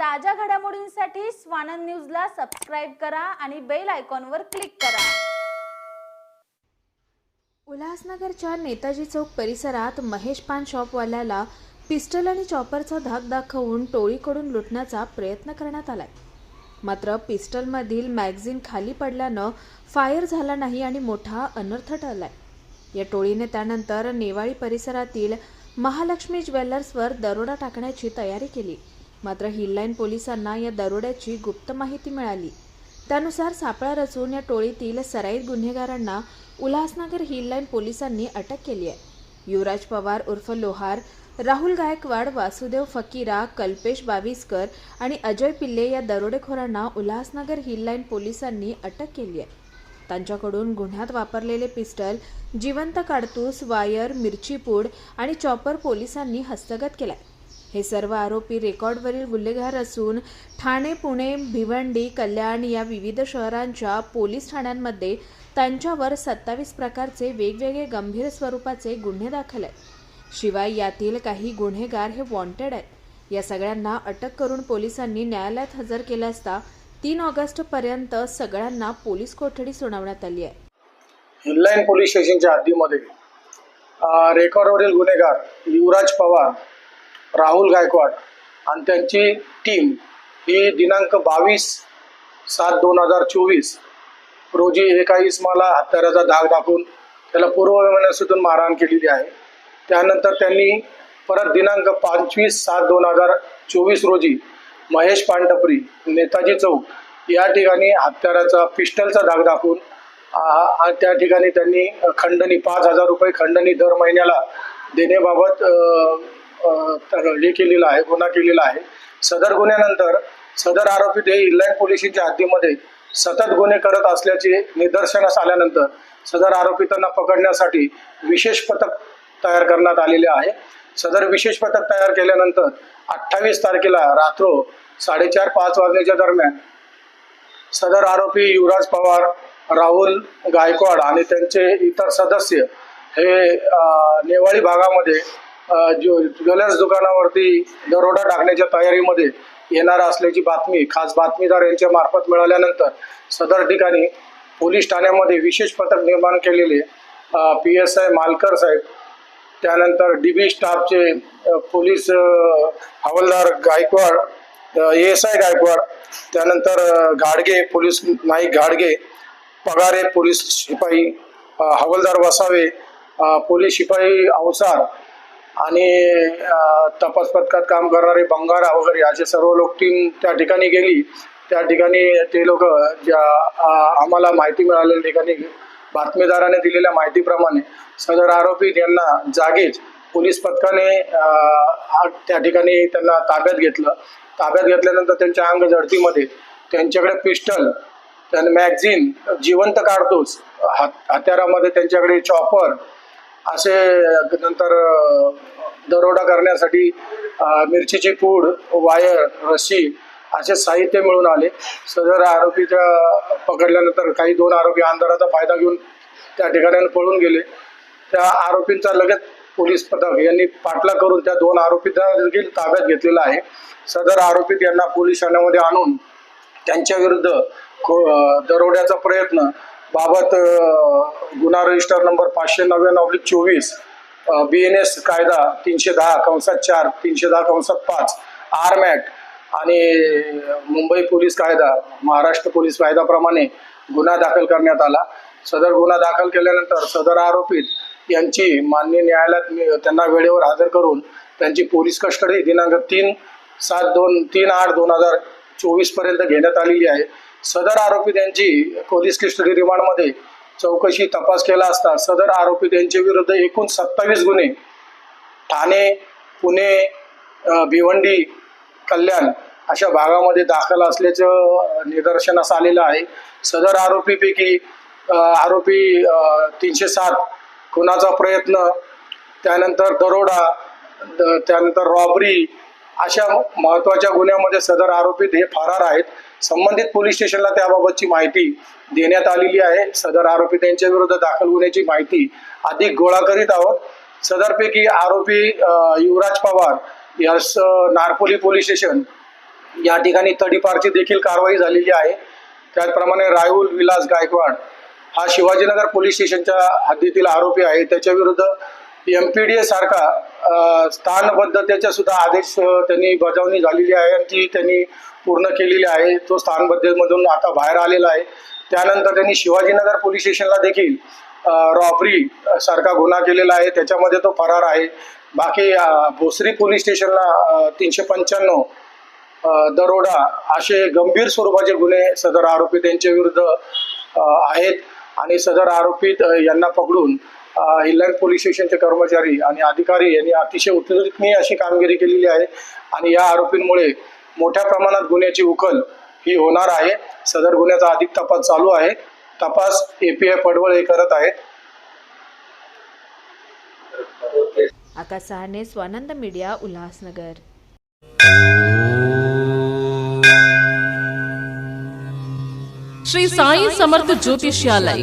ताज्या घडामोडींसाठी स्वानंद न्यूजला सबस्क्राईब करा आणि बेल आयकॉनवर क्लिक करा. उल्हासनगरच्या नेताजी चौक परिसरात महेश पान शॉपवाल्याला पिस्टल आणि चॉपरचा धाक दाखवून टोळीकडून लुटण्याचा प्रयत्न करण्यात आलाय. मात्र पिस्टलमधील मॅगझिन खाली पडल्यानं फायर झाला नाही आणि मोठा अनर्थ टळलाय. या टोळीने त्यानंतर नेवाळी परिसरातील महालक्ष्मी ज्वेलर्सवर दरोडा टाकण्याची तयारी केली. मात्र हिललाईन पोलिसांना या दरोड्याची गुप्त माहिती मिळाली. त्यानुसार सापळा रचून या टोळीतील सराईत गुन्हेगारांना उल्हासनगर हिललाईन पोलिसांनी अटक केली आहे. युवराज पवार उर्फ लोहार राहुल गायकवाड वासुदेव फकीरा कल्पेश बाविस्कर आणि अजय पिल्ले या दरोडेखोरांना उल्हासनगर हिललाईन पोलिसांनी अटक केली आहे. त्यांच्याकडून गुन्ह्यात वापरलेले पिस्टल जिवंत काडतूस वायर मिरची पूड आणि चॉपर पोलिसांनी हस्तगत केलाय. हे सर्व आरोपी रेकॉर्डवरील गुन्हेगार असून ठाणे पुणे भिवंडी कल्याण या विविध शहरांच्या पोलीस ठाण्यांमध्ये त्यांच्यावर सत्तावीस प्रकारचे वेगवेगळे गंभीर स्वरूपाचे गुन्हे दाखल आहेत. शिवाय यातील काही गुन्हेगार हे वॉन्टेड आहेत. या सगळ्यांना अटक करून पोलिसांनी न्यायालयात हजर केला असता तीन ऑगस्टपर्यंत सगळ्यांना पोलीस कोठडी सुनावण्यात आली आहे. हिललाईन पोलीस स्टेशनच्या हद्दीमध्ये रेकॉर्डवरील गुन्हेगार युवराज पवार राहुल गायकवाड आणि त्यांची टीम ही दिनांक बावीस सात दोन हजार चोवीस रोजी एका इस्माला हत्याराचा धाक दाखवून त्याला पूर्वविमानातून मारहाण केलेली आहे. त्यानंतर त्यांनी परत दिनांक पंचवीस सात दोन हजार चोवीस रोजी महेश पांडपरी नेताजी चौक या ठिकाणी हत्याराचा पिस्टलचा धाक दाखवून त्या ठिकाणी त्यांनी खंडणी पाच हजार रुपये खंडणी दर महिन्याला देण्याबाबत हे केलेलं आहे गुन्हा केलेला आहे. सदर गुन्ह्यानंतर सदर आरोपी ते इनलाईन पोलिसांच्या हद्दीमध्ये सतत गुन्हे करत असल्याचे निदर्शनास आल्यानंतर सदर आरोपितांना पकडण्यासाठी विशेष पथक तयार करण्यात आलेले आहे. सदर विशेष पथक तयार केल्यानंतर अठ्ठावीस तारखेला रात्रो साडेचार पाच वाजण्याच्या दरम्यान सदर आरोपी युवराज पवार राहुल गायकवाड आणि त्यांचे इतर सदस्य हे नेवाळी भागामध्ये ज्व ज्वेलर्स दुकानावरती दरोडा टाकण्याच्या तयारीमध्ये येणार असल्याची बातमी खास बातमीदार यांच्या मार्फत मिळाल्यानंतर सदर ठिकाणी पोलीस ठाण्यामध्ये विशेष पथक निर्माण केलेले पी एस आय मालकर साहेब त्यानंतर डी बी स्टाफचे पोलीस हवालदार गायकवाड एस आय गायकवाड त्यानंतर गाडगे घाडगे पोलीस नाईक घाडगे पगारे पोलीस शिपाई हवालदार वसावे पोलीस शिपाई अवसार आणि तपास पथकात काम करणारे बंगारा वगैरे असे सर्व लोक टीम त्या ठिकाणी गेली. त्या ठिकाणी ते लोक ज्या आम्हाला माहिती मिळालेल्या ठिकाणी बातमीदाराने दिलेल्या माहितीप्रमाणे सदर आरोपी यांना जागीच पोलीस पथकाने त्या ठिकाणी त्यांना ताब्यात घेतलं. ताब्यात घेतल्यानंतर त्यांच्या अंग जडतीमध्ये त्यांच्याकडे पिस्टल त्यांना मॅगझिन जिवंत काढतोच हत्यारामध्ये त्यांच्याकडे चॉपर असे नंतर दरोडा करण्यासाठी मिरचीची पूड वायर रशी असे साहित्य मिळून आले. सदर आरोपीच्या पकडल्यानंतर काही दोन आरोपी आंधाराचा फायदा घेऊन त्या ठिकाणी पळून गेले. त्या आरोपींचा लगेच पोलीस पथक यांनी पाठलाग करून त्या दोन आरोपींना देखील ताब्यात घेतलेला आहे. सदर आरोपीत यांना पोलीस ठाण्यामध्ये आणून त्यांच्या विरुद्ध खो- दरोड्याचा प्रयत्न बाबत गुन्हा रजिस्टर नंबर पाचशे नव्याण्णव ऑब्लिक चोवीस बी एन एस कायदा तीनशे दहा कंसात चार तीनशे दहा कंसात पाच आर्म ॲक्ट आणि मुंबई पोलीस कायदा महाराष्ट्र पोलीस कायद्याप्रमाणे गुन्हा दाखल करण्यात आला. सदर गुन्हा दाखल केल्यानंतर सदर आरोपीत यांची मान्य न्यायालयात त्यांना वेळेवर हजर करून त्यांची पोलीस कस्टडी दिनांक तीन सात दोन तीन आठ दोन हजार चोवीसपर्यंत घेण्यात आलेली आहे. सदर आरोपी त्यांची पोलीस कस्टडी रिमांडमध्ये चौकशी तपास केला असता सदर आरोपी त्यांच्या विरुद्ध एकूण सत्तावीस गुन्हे ठाणे पुणे भिवंडी कल्याण अशा भागामध्ये दाखल असल्याचं निदर्शनास आलेलं आहे. सदर आरोपीपैकी आरोपी तीनशे सात खुनाचा प्रयत्न त्यानंतर दरोडा द- त्यानंतर रॉबरी अशा महत्त्वाच्या गुन्ह्यामध्ये सदर आरोपी हे फरार आहेत. संबंधित पोलीस स्टेशनला त्याबाबतची माहिती देण्यात आलेली आहे. सदर आरोपी त्यांच्या विरुद्ध दाखल गुन्ह्याची माहिती अधिक गोळा करीत आहोत. सदरपैकी आरोपी युवराज पवार यास नारपोली पोलीस स्टेशन या ठिकाणी तडीपारची देखील कारवाई झालेली आहे. त्याचप्रमाणे राहुल विलास गायकवाड हा शिवाजीनगर पोलीस स्टेशनच्या हद्दीतील आरोपी आहे. त्याच्या विरुद्ध एम पी डी ए सारखा स्थानबद्धतेचा सुद्धा आदेश त्यांनी बजावणी झालेली आहे आणि ती त्यांनी पूर्ण केलेली आहे. तो स्थानबद्धतेमधून आता बाहेर आलेला आहे. त्यानंतर त्यांनी शिवाजीनगर पोलीस स्टेशनला देखील रॉबरी सारखा गुन्हा केलेला आहे. त्याच्यामध्ये तो फरार आहे. बाकी भोसरी पोलीस स्टेशनला तीनशे पंच्याण्णव दरोडा असे गंभीर स्वरूपाचे गुन्हे सदर आरोपी त्यांच्या विरुद्ध आहेत. आणि सदर आरोपी यांना पकडून हिल्लँड पोलीस स्टेशनचे कर्मचारी आणि अधिकारी यांनी अतिशय उल्लेखनीय अशी कामगिरी केलेली आहे. आणि या आरोपींमुळे मोठ्या प्रमाणात गुन्ह्याची उकल ही होणार आहे. सदर गुन्ह्याचा अधिक तपास चालू आहे. तपास एपीआय पडवळ हे करत आहेत आकाश सहाने स्वानंद मीडिया उल्हासनगर. श्री साई समर्थ ज्योतिष्यालय